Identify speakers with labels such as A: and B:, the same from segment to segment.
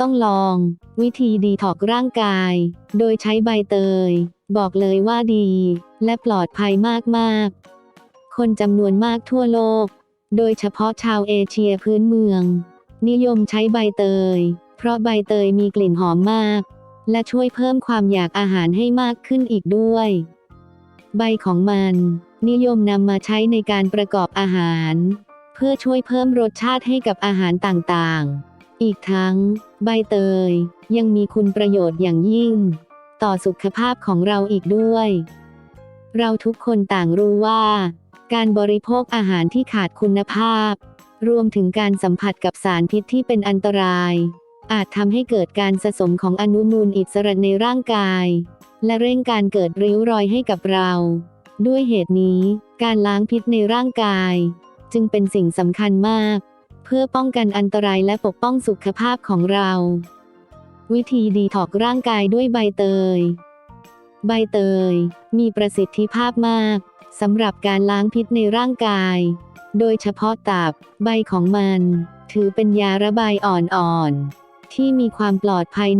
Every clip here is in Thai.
A: ต้องลอง วิธีดีถอกร่างกาย โดยใช้ใบเตย บอกเลยว่าดี และปลอดภัยมากๆ คนจำนวนมากทั่วโลก โดยเฉพาะชาวเอเชียพื้นเมือง นิยมใช้ใบเตย เพราะใบเตยมีกลิ่นหอมมาก และช่วยเพิ่มความอยากอาหารให้มากขึ้นอีกด้วย ใบของมัน นิยมนำมาใช้ในการประกอบอาหาร เพื่อช่วยเพิ่มรสชาติให้กับอาหารต่างๆ อีกทั้ง ใบเตย ยังมีคุณประโยชน์อย่างยิ่ง ต่อสุขภาพของเราอีกด้วย เราทุกคนต่างรู้ว่า การบริโภคอาหารที่ขาดคุณภาพ รวมถึงการสัมผัสกับสารพิษที่เป็นอันตราย อาจทำให้เกิดการสะสมของอนุมูลอิสระในร่างกาย และเร่งการเกิดริ้วรอยให้กับเรา ด้วยเหตุนี้ การล้างพิษในร่างกาย จึงเป็นสิ่งสำคัญมาก เพื่อป้องกันอันตรายและปกป้องสุขภาพของเรา วิธีดีถอกร่างกายด้วยใบเตย ใบเตย มีประสิทธิภาพมากสำหรับการล้างพิษในร่างกาย โดยเฉพาะตับ ใบของมัน ถือเป็นยาระบายอ่อนๆ ที่มีความปลอดภัย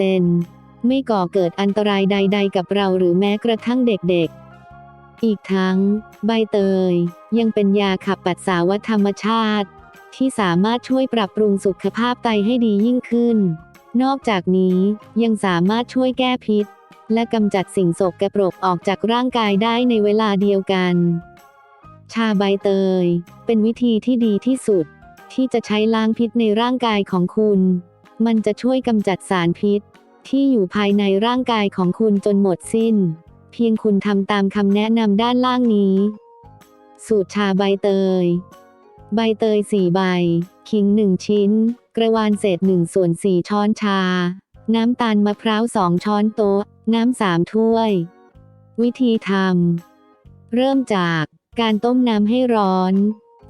A: 100%ไม่ก่อเกิดอันตรายใด ๆ กับเราหรือแม้กระทั่งเด็กๆ อีกทั้ง ใบเตย ยังเป็นยาขับปัสสาวะธรรมชาติ ที่สามารถช่วยปรับปรุงสุขภาพไตให้ดียิ่งขึ้น นอกจากนี้ยังสามารถช่วยแก้พิษ และกำจัดสิ่งโสกปรกออกจากร่างกายได้ในเวลาเดียวกัน ชาใบเตย เป็นวิธีที่ดีที่สุด ที่จะใช้ล้างพิษในร่างกายของคุณ มันจะช่วยกำจัดสารพิษ ที่อยู่ภายในร่างกายของคุณจนหมดสิ้น เพียงคุณทำตามคำแนะนำด้านล่างนี้ สูตรชาใบเตย ใบเตย4ใบ ขิง1ชิ้น กระวานเศษ1ส่วน4ช้อนชา น้ำตาลมะพร้าว2ช้อนโต๊ะ น้ำ3ถ้วย วิธีทำ เริ่มจากการต้มน้ำให้ร้อน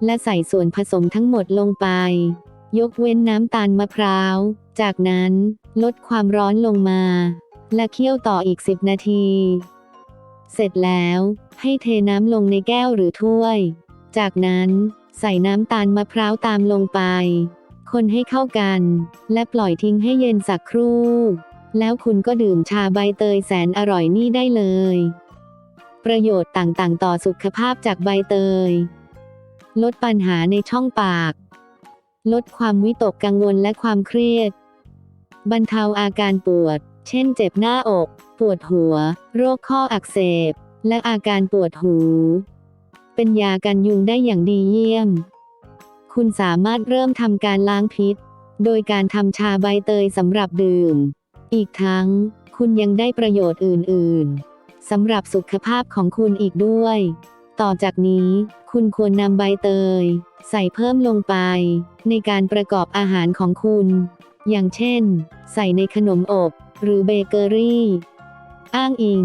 A: และใส่ส่วนผสมทั้งหมดลงไป ยกเว้นน้ำตาลมะพร้าว จากนั้นลดความร้อนลงมา และเคี่ยวต่ออีก 10 นาที เสร็จแล้วให้เทน้ำลงในแก้วหรือถ้วย จากนั้น ใส่น้ำตาลมะพร้าวตามลงไป คนให้เข้ากัน และปล่อยทิ้งให้เย็นสักครู่ แล้วคุณก็ดื่มชาใบเตยแสนอร่อยนี่ได้เลย ประโยชน์ต่างๆ ต่อสุขภาพจากใบเตย ลดปัญหาในช่องปาก ลดความวิตกกังวลและความเครียด บรรเทาอาการปวด เช่นเจ็บหน้าอก ปวดหัว โรคข้ออักเสบ และอาการปวดหู เป็นยากันยุงได้อย่างดีเยี่ยม คุณสามารถเริ่มทำการล้างพิษ โดยการทำชาใบเตยสำหรับดื่ม อีกทั้ง คุณยังได้ประโยชน์อื่น ๆสำหรับสุขภาพของคุณอีกด้วย ต่อจากนี้ คุณควรนำใบเตย ใส่เพิ่มลงไป ในการประกอบอาหารของคุณ อย่างเช่น ใส่ในขนมอบ หรือเบเกอรี่ อ้างอิง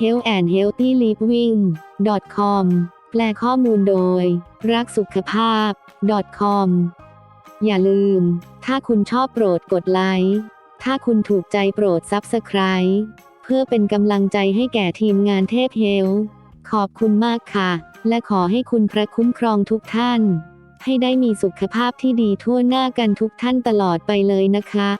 A: health and healthy living com แปลข้อมูลโดย รักสุขภาพ .com อย่าลืม ถ้าคุณชอบโปรดกดไลค์ ถ้าคุณถูกใจโปรด Subscribe เพื่อเป็นกำลังใจให้แก่ทีมงานเทพเฮล ขอบคุณมากค่ะ และขอให้คุณพระคุ้มครองทุกท่าน ให้ได้มีสุขภาพที่ดีทั่วหน้ากันทุกท่านตลอดไปเลยนะคะ